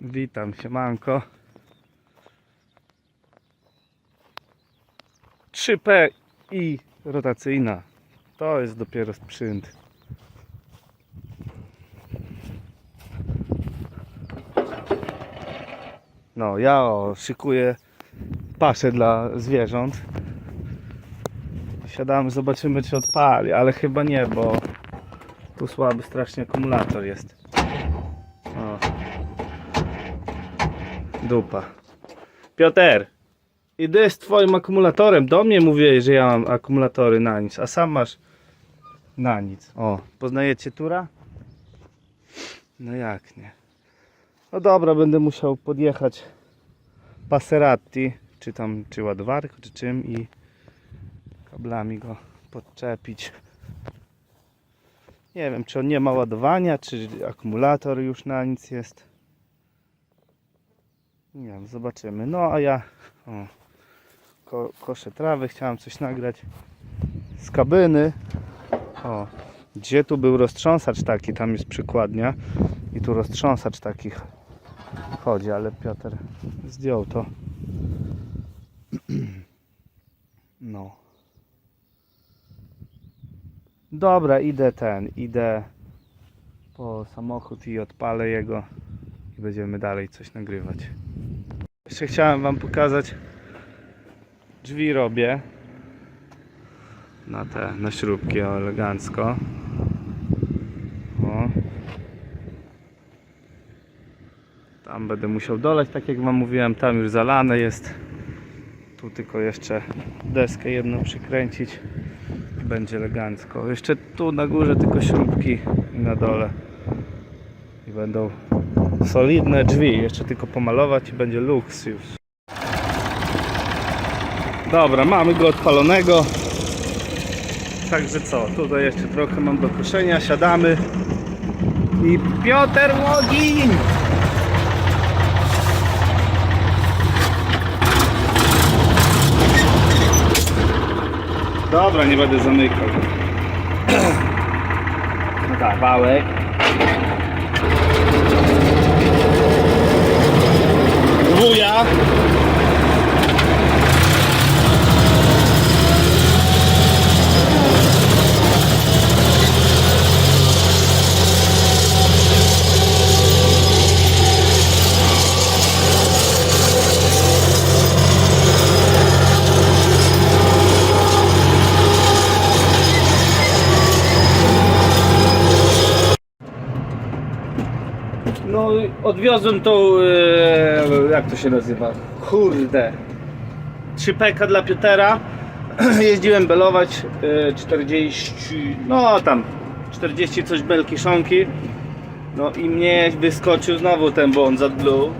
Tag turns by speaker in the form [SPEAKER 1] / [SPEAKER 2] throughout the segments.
[SPEAKER 1] Witam, siemanko. 3P i rotacyjna. To jest dopiero sprzęt. No, ja szykuję paszę dla zwierząt. Siadamy, zobaczymy czy odpali, ale chyba nie, bo tu słaby strasznie akumulator jest. Dupa. Piotr, idę z twoim akumulatorem. Do mnie mówiłeś, że ja mam akumulatory na nic, a sam masz na nic. O, poznajecie tura? No jak nie. No dobra, będę musiał podjechać Passerati, czy tam, czy ładowarką, czy czym i kablami go podczepić. Nie wiem, czy on nie ma ładowania, czy akumulator już na nic jest. Nie wiem, zobaczymy. No a ja o, ko koszę trawy, chciałem coś nagrać z kabiny. O, gdzie tu był roztrząsacz taki, tam jest przykładnia i tu roztrząsacz taki chodzi, ale Piotr zdjął to. No. Dobra, idę ten, idę po samochód i odpalę jego i będziemy dalej coś nagrywać. Jeszcze chciałem wam pokazać drzwi robię na te, na śrubki elegancko. O. Tam będę musiał dolać, tak jak wam mówiłem, tam już zalane jest. Tu tylko jeszcze deskę jedną przykręcić będzie elegancko. Jeszcze tu na górze tylko śrubki na dole. I będą solidne drzwi. Jeszcze tylko pomalować i będzie luks już. Dobra, mamy go odpalonego. Także co, tutaj jeszcze trochę mam do koszenia, siadamy. I Piotr Łogin! Dobra, nie będę zamykał. No tak. Wuja. No odwiozłem tą, e, jak to się nazywa? Kurde. 3 peka dla Piotera. Jeździłem belować e, 40, no tam 40 coś belki szonki. No i mnie wyskoczył znowu ten błąd blue.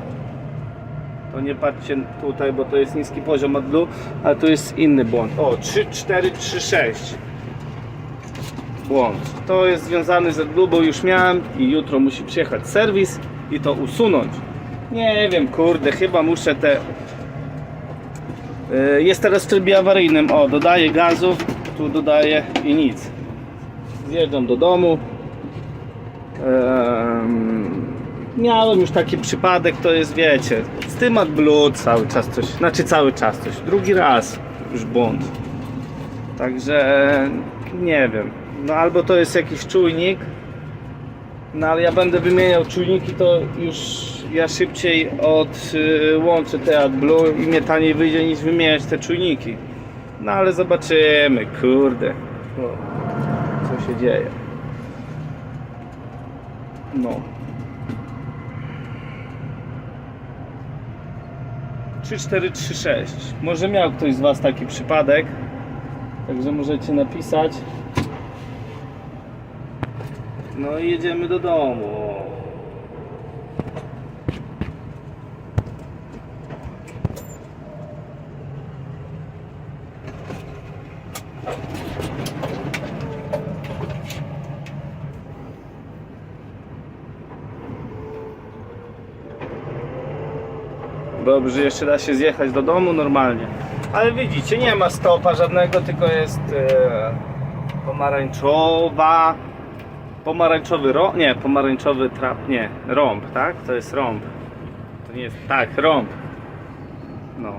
[SPEAKER 1] To nie patrzcie tutaj, bo to jest niski poziom AdBlue, ale tu jest inny błąd. O, 3, 4, 3, 6 błąd. To jest związany z bo już miałem i jutro musi przyjechać serwis i to usunąć. Nie wiem, kurde, chyba muszę te... Yy, Jest teraz w trybie awaryjnym. O, dodaję gazu, tu dodaję i nic. Zjeżdżam do domu. Ehm, Miałem już taki przypadek, to jest, wiecie, z tym AdBlue cały czas coś, znaczy cały czas coś, drugi raz już błąd. Także nie wiem. No albo to jest jakiś czujnik. No ale ja będę wymieniał czujniki, to już ja szybciej odłączę te AdBlue i mnie taniej wyjdzie niż wymieniać te czujniki. No ale zobaczymy, kurde. Co się dzieje. No. 3, 4, 3, 6. Może miał ktoś z Was taki przypadek. Także możecie napisać. No i jedziemy do domu. Dobrze, jeszcze da się zjechać do domu normalnie. Ale widzicie, nie ma stopa żadnego, tylko jest e, pomarańczowa, pomarańczowy rąb, nie, pomarańczowy trap, nie, rąb, tak? To jest rąb. to nie jest. Tak, rąb. No.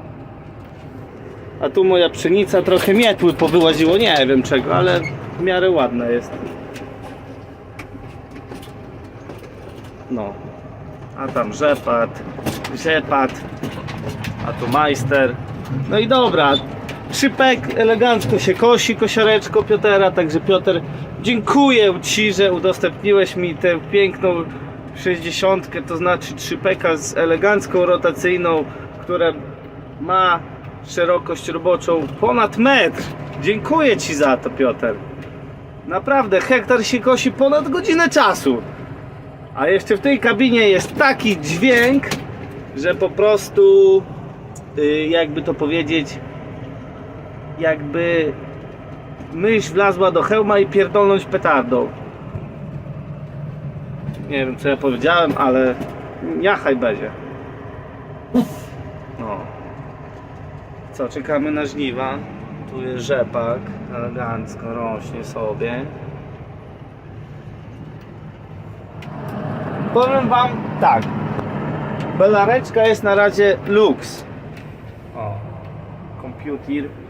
[SPEAKER 1] A tu moja pszenica trochę mietły powyłaziło, nie wiem czego, ale w miarę ładna jest. No. A tam rzepat, rzepat, a tu majster. No i dobra, Szypek elegancko się kosi, kosiareczko Piotera, także Piotr, dziękuję Ci, że udostępniłeś mi tę piękną 60, to znaczy trzypeka z elegancką rotacyjną, która ma szerokość roboczą ponad metr. Dziękuję Ci za to Piotr. Naprawdę, hektar się kosi ponad godzinę czasu. A jeszcze w tej kabinie jest taki dźwięk, że po prostu, y, jakby to powiedzieć, jakby mysz wlazła do hełma i pierdolnąć petardą. Nie wiem co ja powiedziałem, ale niachaj będzie. No. Co, czekamy na żniwa. Tu jest rzepak, elegancko rośnie sobie. Powiem wam tak. Belareczka jest na razie luks. O, komputer.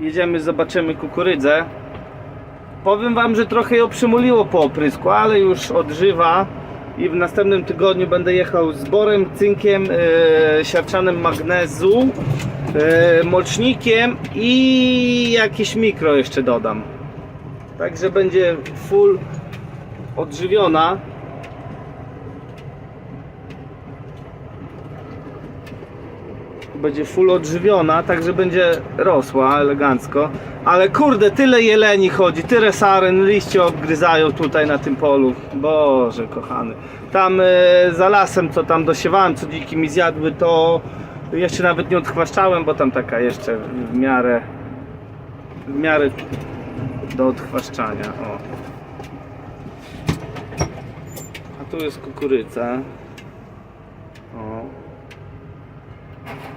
[SPEAKER 1] Jedziemy, zobaczymy kukurydzę. Powiem wam, że trochę ją przymuliło po oprysku, ale już odżywa i w następnym tygodniu będę jechał z borem, cynkiem, e, siarczanem magnezu, e, mocznikiem i jakieś mikro jeszcze dodam. Także będzie full odżywiona. Będzie full odżywiona, także będzie rosła elegancko. Ale kurde, tyle jeleni chodzi, tyle saren, liście obgryzają tutaj na tym polu. Boże kochany. Tam e, za lasem, co tam dosiewałem, co dziki mi zjadły, to jeszcze nawet nie odchwaszczałem, bo tam taka jeszcze w miarę w miarę do odchwaszczania. O. A tu jest kukurydza. O.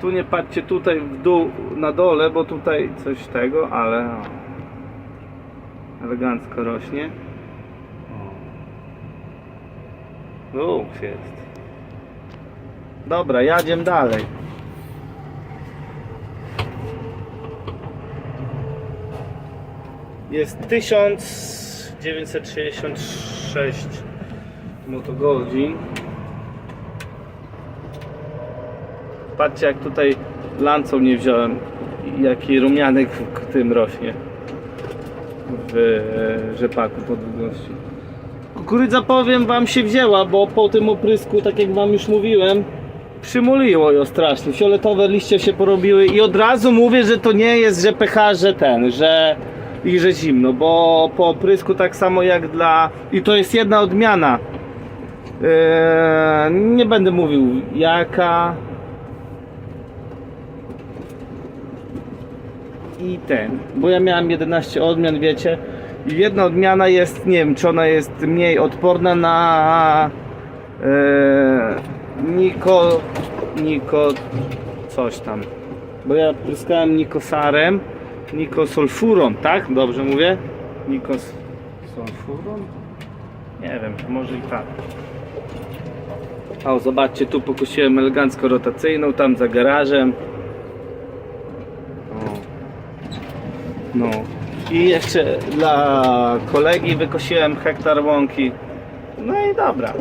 [SPEAKER 1] Tu nie patrzcie tutaj w dół, na dole, bo tutaj coś tego, ale o. elegancko rośnie. Luks jest. Dobra, jadziem dalej. Jest 1966 motogodzin. Patrzcie jak tutaj lancą nie wziąłem. Jaki rumianek w tym rośnie. W e, rzepaku po długości. Kukurydza powiem wam się wzięła, bo po tym oprysku, tak jak wam już mówiłem, przymuliło ją strasznie. Fioletowe liście się porobiły i od razu mówię, że to nie jest, że pH, że ten, że i że zimno, bo po oprysku tak samo jak dla... i to jest jedna odmiana. Eee, nie będę mówił jaka. I ten, bo ja miałem 11 odmian, wiecie. I jedna odmiana jest, nie wiem, czy ona jest mniej odporna na e, Niko, Niko, coś tam. Bo ja pryskałem Nikosarem, Nikosolfurą, tak? Dobrze mówię? Nikosolfurą? Nie wiem, może i tak. O, zobaczcie, tu pokusiłem elegancko rotacyjną, tam za garażem. No. I jeszcze dla kolegi wykosiłem hektar łąki. No i dobra.